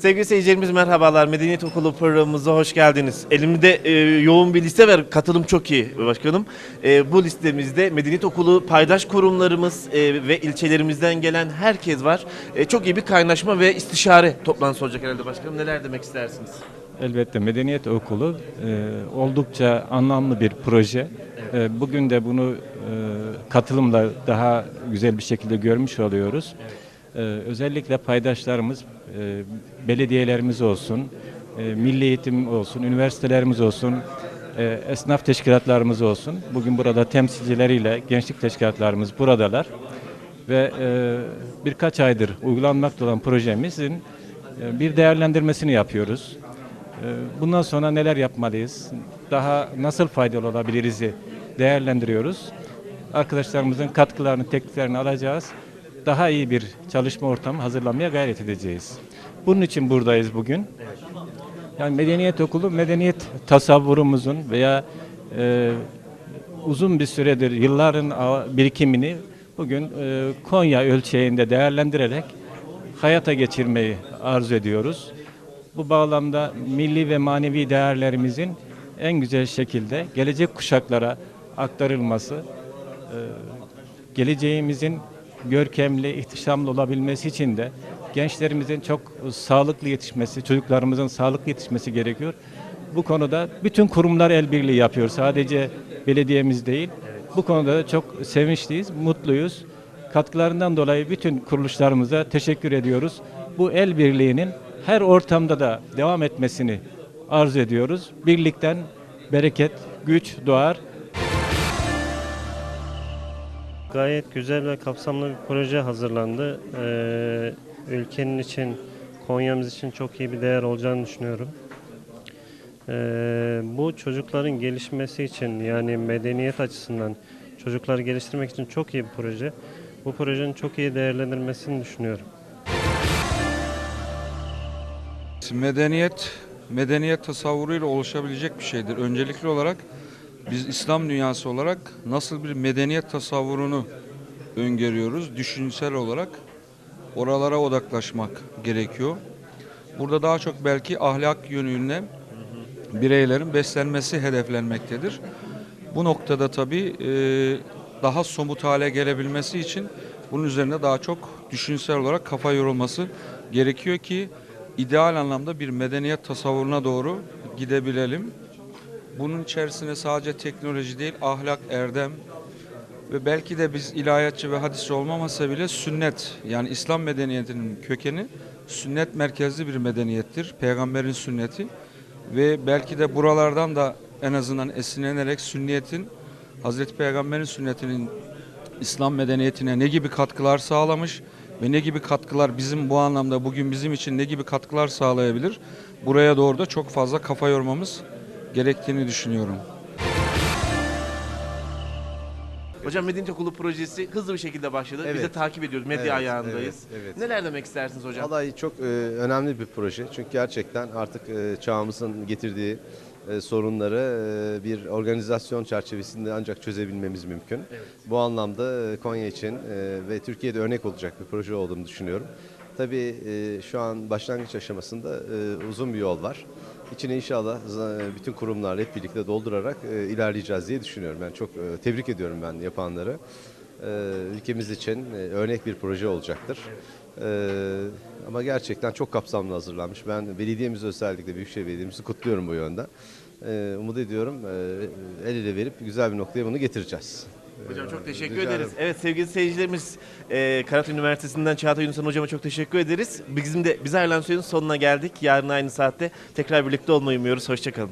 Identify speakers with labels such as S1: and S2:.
S1: Sevgili seyircilerimiz merhabalar. Medeniyet Okulu programımıza hoş geldiniz. Elimde e, yoğun bir liste var. Katılım çok iyi başkanım. E, bu listemizde Medeniyet Okulu paydaş kurumlarımız e, ve ilçelerimizden gelen herkes var. E, çok iyi bir kaynaşma ve istişare toplantısı olacak herhalde başkanım. Neler demek istersiniz?
S2: Elbette Medeniyet Okulu e, oldukça anlamlı bir proje. E, bugün de bunu e, katılımla daha güzel bir şekilde görmüş oluyoruz. E, özellikle paydaşlarımız, e, belediyelerimiz olsun, e, milli eğitim olsun, üniversitelerimiz olsun, e, esnaf teşkilatlarımız olsun. Bugün burada temsilcileriyle gençlik teşkilatlarımız buradalar. Ve e, birkaç aydır uygulanmakta olan projemizin e, bir değerlendirmesini yapıyoruz. Ee, Bundan sonra neler yapmalıyız? Daha nasıl faydalı olabiliriz'i değerlendiriyoruz. Arkadaşlarımızın katkılarını, tekliflerini alacağız. Daha iyi bir çalışma ortamı hazırlamaya gayret edeceğiz. Bunun için buradayız bugün. Yani Medeniyet Okulu, medeniyet tasavvurumuzun veya e, uzun bir süredir yılların birikimini bugün e, Konya ölçeğinde değerlendirerek hayata geçirmeyi arzu ediyoruz. Bu bağlamda milli ve manevi değerlerimizin en güzel şekilde gelecek kuşaklara aktarılması, e, geleceğimizin görkemli, ihtişamlı olabilmesi için de gençlerimizin çok sağlıklı yetişmesi, çocuklarımızın sağlıklı yetişmesi gerekiyor. Bu konuda bütün kurumlar el birliği yapıyor. Sadece belediyemiz değil. Bu konuda da çok sevinçliyiz, mutluyuz. Katkılarından dolayı bütün kuruluşlarımıza teşekkür ediyoruz. Bu el birliğinin her ortamda da devam etmesini arzu ediyoruz. Birlikten bereket, güç doğar.
S3: Gayet güzel ve kapsamlı bir proje hazırlandı. Ee, ülkenin için, Konya'mız için çok iyi bir değer olacağını düşünüyorum. Ee, bu çocukların gelişmesi için yani medeniyet açısından çocukları geliştirmek için çok iyi bir proje. Bu projenin çok iyi değerlendirilmesini düşünüyorum.
S4: Medeniyet, medeniyet tasavvuruyla oluşabilecek bir şeydir. Öncelikli olarak biz İslam dünyası olarak nasıl bir medeniyet tasavvurunu öngörüyoruz? Düşünsel olarak oralara odaklaşmak gerekiyor. Burada daha çok belki ahlak yönüyle bireylerin beslenmesi hedeflenmektedir. Bu noktada tabii e, daha somut hale gelebilmesi için bunun üzerine daha çok düşünsel olarak kafa yorulması gerekiyor ki ideal anlamda bir medeniyet tasavvuruna doğru gidebilelim. Bunun içerisine sadece teknoloji değil, ahlak, erdem ve belki de biz ilahiyatçı ve hadisçi olmamasa bile sünnet yani İslam medeniyetinin kökeni sünnet merkezli bir medeniyettir. Peygamberin sünneti ve belki de buralardan da en azından esinlenerek sünniyetin Hazreti Peygamber'in sünnetinin İslam medeniyetine ne gibi katkılar sağlamış ve ne gibi katkılar bizim bu anlamda bugün bizim için ne gibi katkılar sağlayabilir? Buraya doğru da çok fazla kafa yormamız gerektiğini düşünüyorum.
S1: Hocam Medeniyet Okulu projesi hızlı bir şekilde başladı. Biz de
S5: Evet.
S1: takip ediyoruz. Medya
S5: Evet,
S1: ayağındayız.
S5: evet, evet.
S1: Neler demek istersiniz hocam?
S5: Vallahi çok e, önemli bir proje. Çünkü gerçekten artık e, çağımızın getirdiği e, sorunları e, bir organizasyon çerçevesinde ancak çözebilmemiz mümkün. Bu anlamda e, Konya için e, ve Türkiye'de örnek olacak bir proje olduğunu düşünüyorum. Tabii e, şu an başlangıç aşamasında e, uzun bir yol var. İçine inşallah za- bütün kurumlar hep birlikte doldurarak e, ilerleyeceğiz diye düşünüyorum. Ben çok e, tebrik ediyorum ben yapanları. E, ülkemiz için e, örnek bir proje olacaktır. E, ama gerçekten çok kapsamlı hazırlanmış. Ben belediyemizi özellikle Büyükşehir Belediye'mizi kutluyorum bu yönde. E, umut ediyorum e, el ele verip güzel bir noktaya bunu getireceğiz.
S1: Hocam çok teşekkür
S5: Rica
S1: ederiz.
S5: ederim.
S1: Evet sevgili seyircilerimiz e, Karat Üniversitesi'nden Çağatay Yunusan hocama çok teşekkür ederiz. Bizim de bize ayrılan sürenin sonuna geldik. Yarın aynı saatte tekrar birlikte olmayı umuyoruz. Hoşçakalın.